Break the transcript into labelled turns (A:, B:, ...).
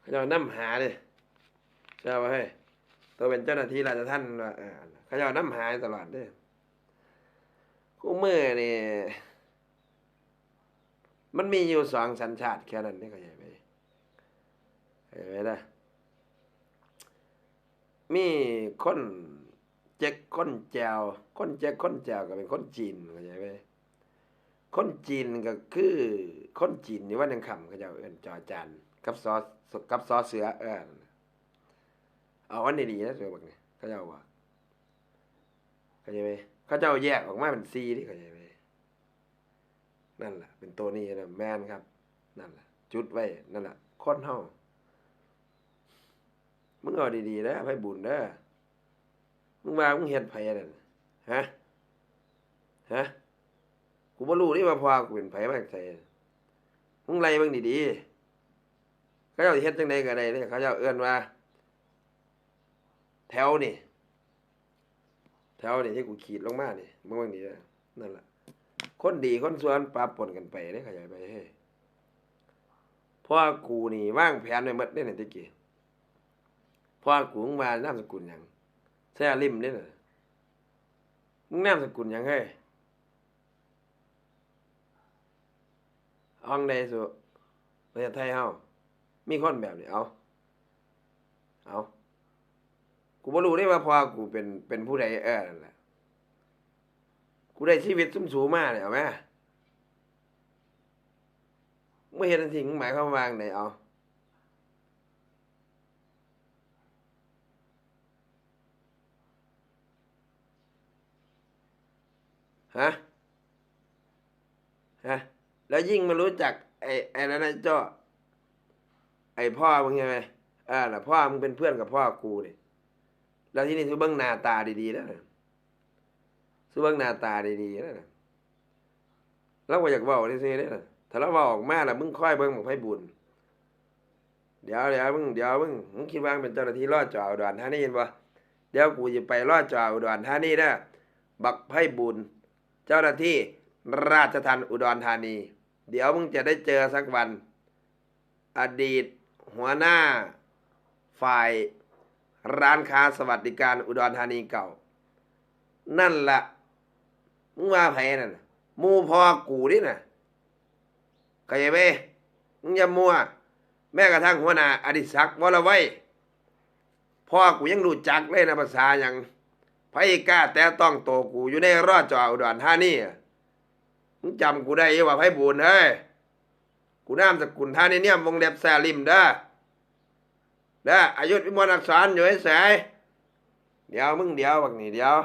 A: เขาจะน้ำหาเลยเจ้าว่าเฮ้ตัวเป็นเจ้าหน้าที่ราชทัณฑ์ว่าเออเขาจะน้ำหาตลอดเด้อคู่มือนี่มันมีอยู่สองสัญชาติแค่นั้นนี่เขาใจไหมเข้าใจไหมล่ะมีคนเจ๊กคนแจวคนเจ๊กคนแจวก็เป็นคนจีนเขาใจไหม คนจีนก็คือคนจีนนี่ว่านังคำเขาจะเอิ้นจอจานกับซอกับซอเสือเอิ้นเอาอันนี้ดีนะเสือบักเนี่เขาเจ้าว่าเข้าใจไหมเขาเจ้าแยกออกมาเป็นซีที่เข้าใจไหมนั่นแหละเป็นตัวนี้นะแมนครับ นั่นแหละจุดไว้นั่นแหละคนเฮามึงเอาดีๆนะไผบุญเด้อมึงว่ามึงเฮ็ดไผ่นั่นฮะ บ่รู้นี่ว่าพอกูเป็นไผมาจากไสมึงไล่เบิ่งดีๆเขาเจ้าเฮ็ดจังไดก็ได้เด้เขาเจ้าเอิ้นว่า แถวนี่ แถวนี่ที่กูขีดลงมานี่มึงเบิ่งดีนั่นล่ะคนดีคนชั่วนปะปนกันไปเด้เขาใจไปเฮ้ยเพราะว่ากูนี่วางแผนไว้หมดเด้นี่ตะกี้เพราะว่ากูมึงว่านามสกุลหยังแซ่ลิมเด้น่ะมึงนามสกุลหยังเฮ้ย ห้องใดสุประเทศไทยเฮามีคนแบบนี้เอาเอากูบ่รู้ได้ว่าพอกูเป็นเป็นผู้ใดเออนั่นแหละกูได้ชีวิตสุ่มสูงมากเลยเอาไหมไม่เห็นสิ่งหมายความว่าไงเอาฮะ แล้วยิ่งมารู้จัก ไอ้ไอ้นั่นนะจ้อไอ้พ่อมึงใช่ไหมอ่าล่ะพ่อมึงเป็นเพื่อนกับพ่อกูดิแล้วที่นี่ซูเบิ้งหน้าตาดีๆแล้วนะซูเบิ้งหน้าตาดีๆแล้วนะเราก็อยากเว้าได้ซิได้นะถ้าเราเว้าออกมาล่ะมึงค่อยเบิ้งบอกให้บุญเดี๋ยวเดี๋ยวมึงเดี๋ยวมึงมึงคิดว่ามึงเป็นเจ้าหน้าที่รอดจ่ออุดรธานีเห็นปะเดี๋ยวกูจะไปรอดจ่ออุดรธานีนะบักไพ่บุญ เจ้าหน้าที่ราชทัณฑ์อุดรธานี เดี๋ยวมึงจะได้เจอสักวัน อดีต หัวหน้า ฝ่ายร้านค้าสวัสดิการอุดรธานีเก่า นั่นละ่ะ มึงว่าไผนั่นน่ะหมูพ่อกูนี่น่ะเข้าใจไหมมึงอย่ามัว แม้กระทั่งหัวหน้าอดิศักดิ์วรไว้พ่อกูยังรู้จักเลยนะภาษาอย่างไผกล้าแต่ต้องโตกูอยู่ในรอดจออุดรธานีอะ มึงจำกูได้ยู่ว่าไพ่บุญเฮ้ยกูนามสกุลท่านี่เนี่ยวงเล็บแซลิมเด้อเด้ออายุวิมลอักษรอยู่ไอ้แสเดี๋ยวมึงเดี๋ยวบักนี่เดี๋ยว